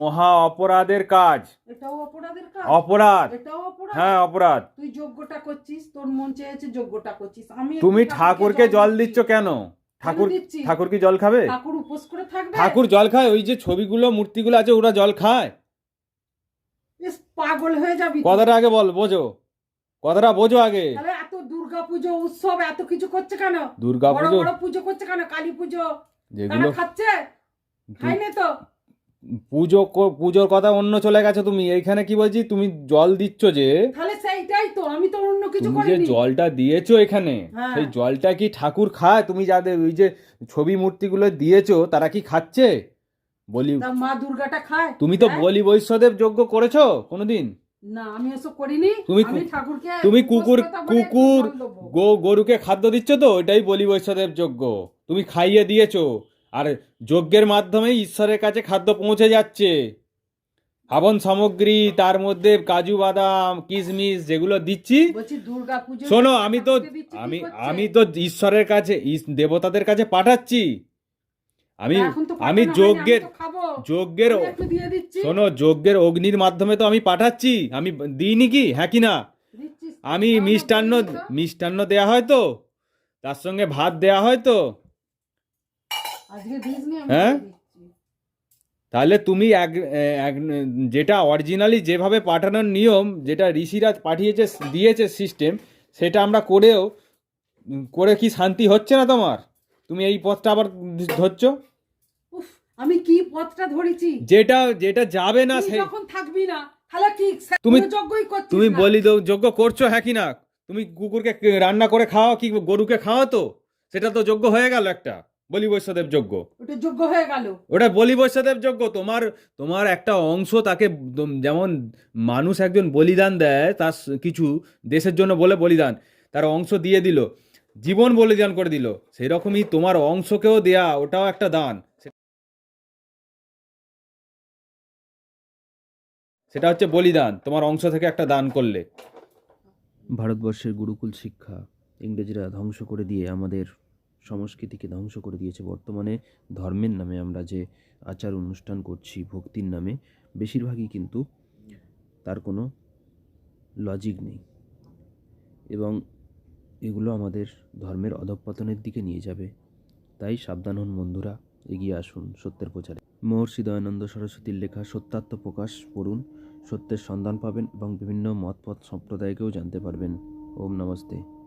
মহা অপরাধের কাজ। এটাও অপরাধের কাজ? অপরাধ। এটাও অপরাধ? হ্যাঁ অপরাধ। তুই যোগ্যটা করছিস তোর মন চেয়েছে যোগ্যটা করছিস। আমি তুমি ঠাকুরকে জল দিচ্ছ। কেন? ঠাকুর ঠাকুর কি জল খাবে? ঠাকুর উপোস করে থাকবে? ঠাকুর জল খায় ওই যে ছবিগুলো মূর্তিগুলো আছে ওরা জল খায়। পাগল হয়ে যাবি কথাটা আগে বল বোঝো। কথাটা বোঝো আগে। তাহলে এত দুর্গা পুজো উৎসব এত কিছু করছে কেন? বড় পুজো বড় পুজো করছে কেন? কালী পুজো? যেগুলো খাচ্ছে? খাইনি তো? পুজো কো- পুজোর কথা অন্য চলে গেছে তুমি এইখানে কি বলছি তুমি জল দিচ্ছ যে তাহলে সেইটাই তো আমি তো অন্য কিছু তুমি যে জলটা দিয়েছ এখানে হ্যাঁ। সেই জলটা কি ঠাকুর খায়? তুমি যাদের ওই যে ছবি মূর্তিগুলো দিয়েছ তারা কি খাচ্ছে? বলি মা দুর্গাটা খায়। তুমি তো হ্যাঁ? বলি বৈষ্ণদেব যজ্ঞ করেছ কোনোদিন? না আমি এসব করিনি। তুমি ঠাকুরকে তুমি কুকুর কুকুর গো গরুকে খাদ্য দিচ্ছ তো? ওটাই বলি বৈষ্ণদেব যজ্ঞ। তুমি খাইয়ে দিয়েছ। আর যজ্ঞের মাধ্যমেই ঈশ্বরের কাছে খাদ্য পৌঁছে যাচ্ছে। হাবন সামগ্রী তার মধ্যে কাজু বাদাম কিশমিশ যেগুলো দিচ্ছি। শোনো আমি তো আমি আমি তো ঈশ্বরের কাছে দেবতাদের কাছে পাঠাচ্ছি। আমি আমি যজ্ঞের যজ্ঞের শোনো যজ্ঞের অগ্নির মাধ্যমে তো আমি পাঠাচ্ছি। আমি দিইনি কি? হ্যাঁ কি না? আমি মিষ্টান্ন। মিষ্টান্ন দেয়া হয় তো? তার সঙ্গে ভাত দেয়া হয় তো? হ্যাঁ? তাহলে তুমি এক এক যেটা অরিজিনালি যেভাবে পাঠানোর নিয়ম যেটা ঋষিরা পাঠিয়েছে দিয়েছে সিস্টেম সেটা আমরা করেও করে কি শান্তি হচ্ছে না তোমার? তুমি এই পথটা আবার ধরছো? আমি কি পথটা ধরেছি? যেটা যেটা যাবে না সে যখন থাকবি না তাহলে কি তুমি- যজ্ঞই করছিস তুমি বলি তো যোগ্য করছ হ্যাঁ কি না? তুমি কুকুরকে রান্না করে খাওয়া কি গরুকে খাওয়া তো? সেটা তো যোগ্য হয়ে গেল একটা। বলি বৈশ্যদেব যোগ্য ওটা যোগ্য হয়ে গেল। ওটা বলি বৈশ্যদেব যোগ্য তোমার তোমার একটা অংশ তাকে যেমন মানুষ একজন বলিদান দেয় তার কিছু দেশের জন্য বলে বলিদান তার অংশ দিয়ে দিল জীবন বলিদান করে দিল। সেই রকমই তোমার অংশকেও দেয়া ওটাও একটা দান। সেটা হচ্ছে বলিদান তোমার অংশ থেকে একটা দান করলে। ভারতবর্ষের গুরুকুল শিক্ষা ইংরেজরা ধ্বংস করে দিয়ে আমাদের সংস্কৃতিকে ধ্বংস করে দিয়েছে। বর্তমানে ধর্মের নামে আমরা যে আচার অনুষ্ঠান করছি, ভক্তির নামে, বেশিরভাগই কিন্তু তার কোনো লজিক নেই। এবং এগুলো আমাদের ধর্মের অধঃপতনের দিকে নিয়ে যাবে। তাই সাবধান হন বন্ধুরা, এগিয়ে আসুন সত্যের প্রচারে। মহর্ষি দয়ানন্দ সরস্বতীর লেখা সত্যাত্ম প্রকাশ পড়ুন। সত্যের সন্ধান পাবেন এবং বিভিন্ন মতপথ সম্প্রদায়কেও জানতে পারবেন। ওম নমস্তে।